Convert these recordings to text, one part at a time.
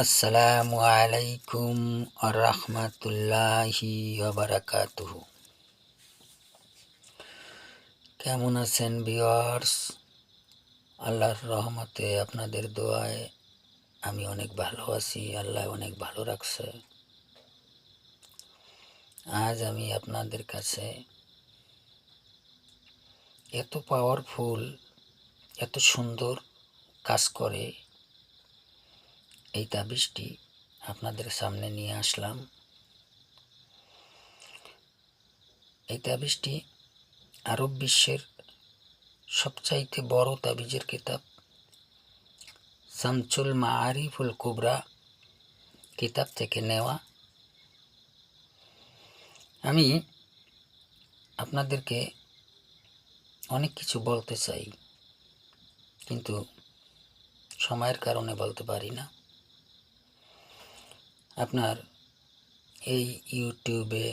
আসসালামু আলাইকুম আরহামাতুল্লাহি বারাকাতুহু। কেমন আছেন বিয়ার্স আল্লাহর রহমতে আপনাদের দোয়ায় আমি অনেক ভালো আছি, আল্লাহ অনেক ভালো রাখছে। আজ আমি আপনাদের কাছে এত পাওয়ারফুল এত সুন্দর কাজ করে এই তাবিজটি আপনাদের সামনে নিয়ে আসলাম। এই তাবিজটি আরব বিশ্বের সবচাইতে বড় তাবিজের কিতাব। শামসুল মাআরিফুল কুবরা কিতাব থেকে নেওয়া। আমি আপনাদেরকে অনেক কিছু বলতে চাই, কিন্তু সময়ের কারণে বলতে পারি না। আপনার এই ইউটিউবে,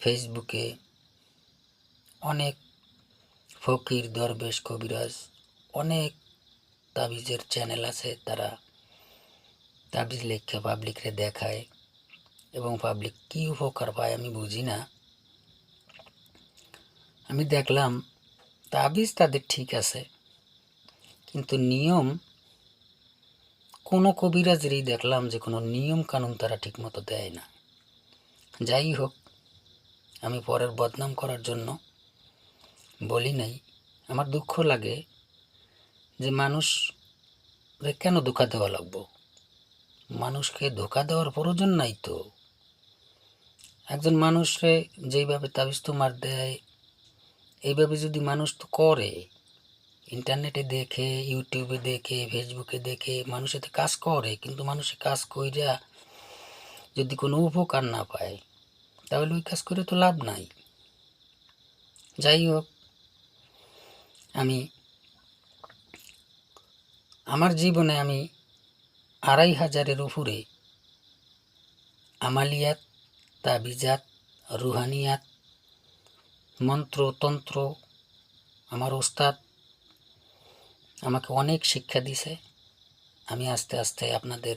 ফেসবুকে অনেক ফকির, দরবেশ, কবিরাজ অনেক তাবিজের চ্যানেল আছে তারা তাবিজ লেখা, পাবলিকরে দেখায় এবং পাবলিক কী উপকার পায় আমি বুঝি না। আমি দেখলাম তাবিজ তাদের ঠিক আছে, কিন্তু নিয়ম কোনো কবিরাজেরই দেখলাম যে কোনো নিয়ম কানুন তারা ঠিকমতো দেয় না। যাই হোক, আমি পরের বদনাম করার জন্য বলি নাই, আমার দুঃখ লাগে যে মানুষ কেন ধোকা দেওয়া লাগবো? মানুষকে ধোকা দেওয়ার প্রয়োজন নাই তো। একজন মানুষরে যেইভাবে তাবিজ তোমার দেয়, এইভাবে যদি মানুষ তো করে ইন্টারনেটে দেখে, ইউটিউবে দেখে, ফেসবুকে দেখে মানুষ এতে কাজ করে, কিন্তু মানুষে কাজ কইরা যদি কোনো উপকার না পায়, তাহলে ওই কাজ করে তো লাভ নাই। যাই হোক আমি, আমার জীবনে আমি আড়াই হাজারের উপরে আমালিয়াত, তাবিজাত, রুহানিয়াত মন্ত্র তন্ত্র আমার ওস্তাদ আমাকে অনেক শিক্ষা দিছে। আমি আস্তে আস্তে আপনাদের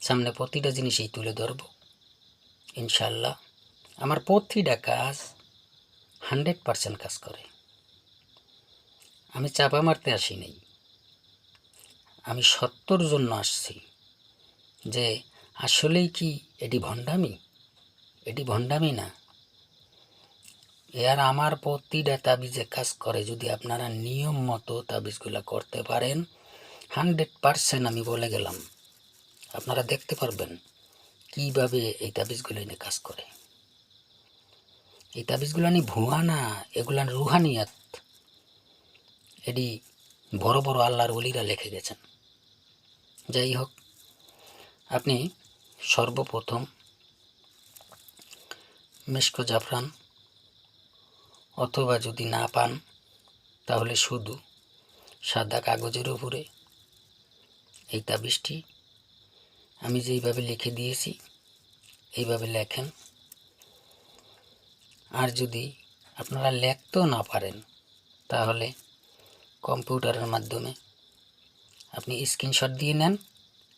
সামনে প্রতিটা জিনিসই তুলে ধরব। ইনশাল্লাহ আমার প্রতিটা কাজ হান্ড্রেড পারসেন্ট কাজ করে। আমি চাপা মারতে আসি নাই। আমি সত্যর জন্য আসছি যে, আসলেই কি এটি ভণ্ডামি? এটি ভণ্ডামি না। এর আমার প্রতিটা তাবিজে কাজ করে, যদি আপনারা নিয়ম মতো তাবিজগুলো করতে পারেন, হান্ড্রেড পারসেন্ট আমি বলে গেলাম। আপনারা দেখতে পারবেন কীভাবে এই তাবিজগুলো এনে কাজ করে। এই তাবিজগুলো নিয়ে ভুয়া না, এগুলো রুহানিয়াত। এটি বড় বড় আল্লাহর অলিরা লিখে গেছেন। যাই হোক, আপনি সর্বপ্রথম মেশকো জাফরান অথবা যদি না পান, তাহলে শুধু সাদা কাগজের উপরে। এই তাবিজটি আমি যেইভাবে লিখে দিয়েছি, এইভাবে লেখেন। আর যদি আপনারা লেখতেও না পারেন, তাহলে কম্পিউটারের মাধ্যমে আপনি স্ক্রিনশট দিয়ে নেন,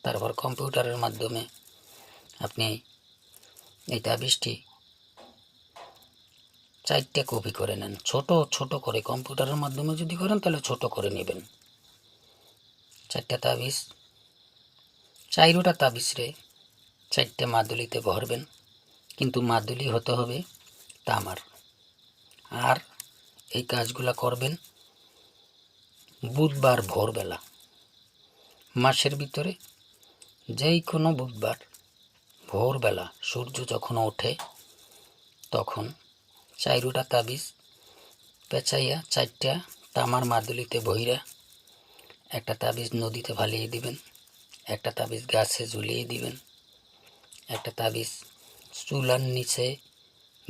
তারপর কম্পিউটারের মাধ্যমে আপনি এই তাবিজটি চারটে কপি করে নেন। ছোট ছোট করে কম্পিউটারের মাধ্যমে যদি করেন, তাহলে ছোট করে নেবেন। চারটা তাবিজ। চাইরোটা তাবিজ রে। চারটে মাদুলিতে ভরবেন। কিন্তু মাদুলি হতে হবে তামার। আর এই কাজগুলো করবেন বুধবার ভোরবেলা। মাসের ভিতরে যেই কোনো বুধবার ভোরবেলা সূর্য যখন ওঠে, তখন চাইরুটা তাবিজ, পেঁচাইয়া চারটা তামার মাদুলিতে বহিরা একটা তাবিজ নদীতে ফালিয়ে দিবেন, একটা তাবিজ গাছে ঝুলিয়ে দিবেন, একটা তাবিজ চুলার নিচে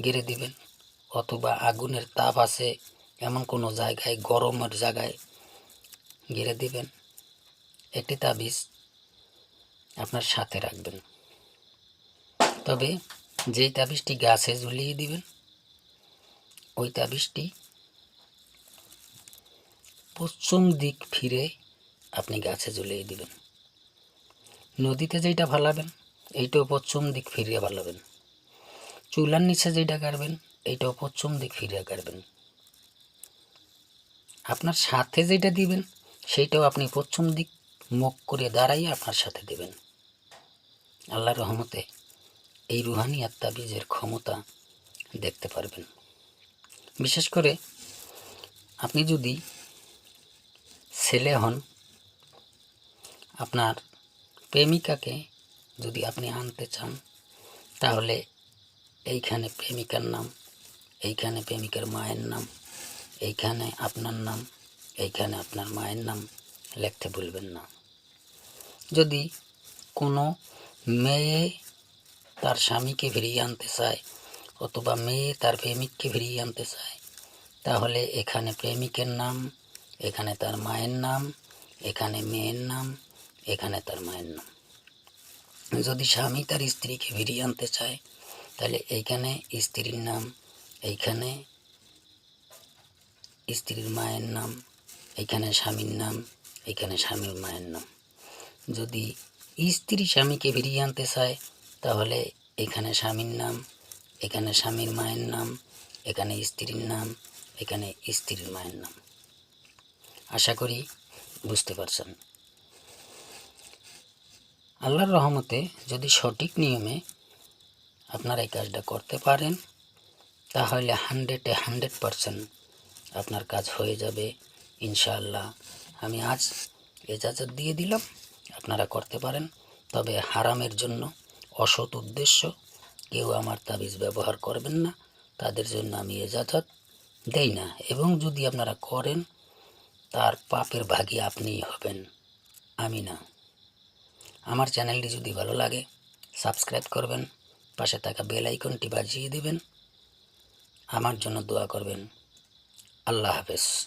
গেড়ে দিবেন, অথবা আগুনের তাপ আছে এমন কোনো জায়গায়, গরমের জায়গায় গেড়ে দিবেন। একটি তাবিজ আপনার সাথে রাখবেন। তবে যেই তাবিজটি গাছে ঝুলিয়ে দিবেন ওই তাবিজটি পশ্চিম দিক ফিরে আপনি গাছে ঝুলিয়ে দিবেন। নদীতে যেইটা ফালাবেন এইটাও পশ্চিম দিক ফিরিয়ে ফালাবেন চুলার নিচে যেটা গাড়বেন, এইটাও পশ্চিম দিক ফিরিয়ে গাড়বেন। আপনার সাথে যেটা দিবেন, সেইটাও আপনি পশ্চিম দিক মুখ করে দাঁড়াইয়ে আপনার সাথে দেবেন। আল্লাহ রহমতে এই রুহানি আত্মা বীজের ক্ষমতা দেখতে পারবেন। বিশেষ করে আপনি যদি ছেলে হন, আপনার প্রেমিকাকে যদি আপনি আনতে চান, তাহলে এইখানে প্রেমিকার নাম, এইখানে প্রেমিকার মায়ের নাম, এইখানে আপনার নাম, এইখানে আপনার মায়ের নাম লিখতে ভুলবেন না। যদি কোনো মেয়ে তার স্বামীকে ফিরিয়ে আনতে চায় অথবা মেয়ে তার প্রেমিককে ফিরিয়ে আনতে চায়, তাহলে এখানে প্রেমিকের নাম, এখানে তার মায়ের নাম, এখানে মেয়ের নাম, এখানে তার মায়ের নাম। যদি স্বামী তার স্ত্রীকে ফিরিয়ে আনতে চায়, তাহলে এইখানে স্ত্রীর নাম, এইখানে স্ত্রীর মায়ের নাম এখানে স্বামীর নাম এখানে স্বামীর মায়ের নাম। যদি স্ত্রী স্বামীকে ফিরিয়ে আনতে চায়, তাহলে এখানে স্বামীর নাম এখানে স্বামীর মায়ের নাম, এখানে স্ত্রীর নাম, এখানে স্ত্রীর মায়ের নাম। আশা করি বুঝতে পারছেন। আল্লাহর রহমতে যদি সঠিক নিয়মে আপনারা এই কাজটা করতে পারেন, তাহলে হান্ড্রেডে হান্ড্রেড পারসেন্ট আপনার কাজ হয়ে যাবে, ইনশাআল্লাহ। আমি আজ এজাজত দিয়ে দিলাম, আপনারা করতে পারেন। তবে হারামের জন্য অসৎ উদ্দেশ্য কেউ আমার তাবিজ ব্যবহার করবেন না, তাদের জন্য আমি এজাজত দেই না। এবং যদি আপনারা করেন, তার পাপের ভাগী আপনিই হবেন। আমি না। আমার চ্যানেলটি যদি ভালো লাগে, সাবস্ক্রাইব করবেন, পাশে থাকা বেল আইকনটি বাজিয়ে দেবেন। আমার জন্য দোয়া করবেন। আল্লাহ হাফেজ।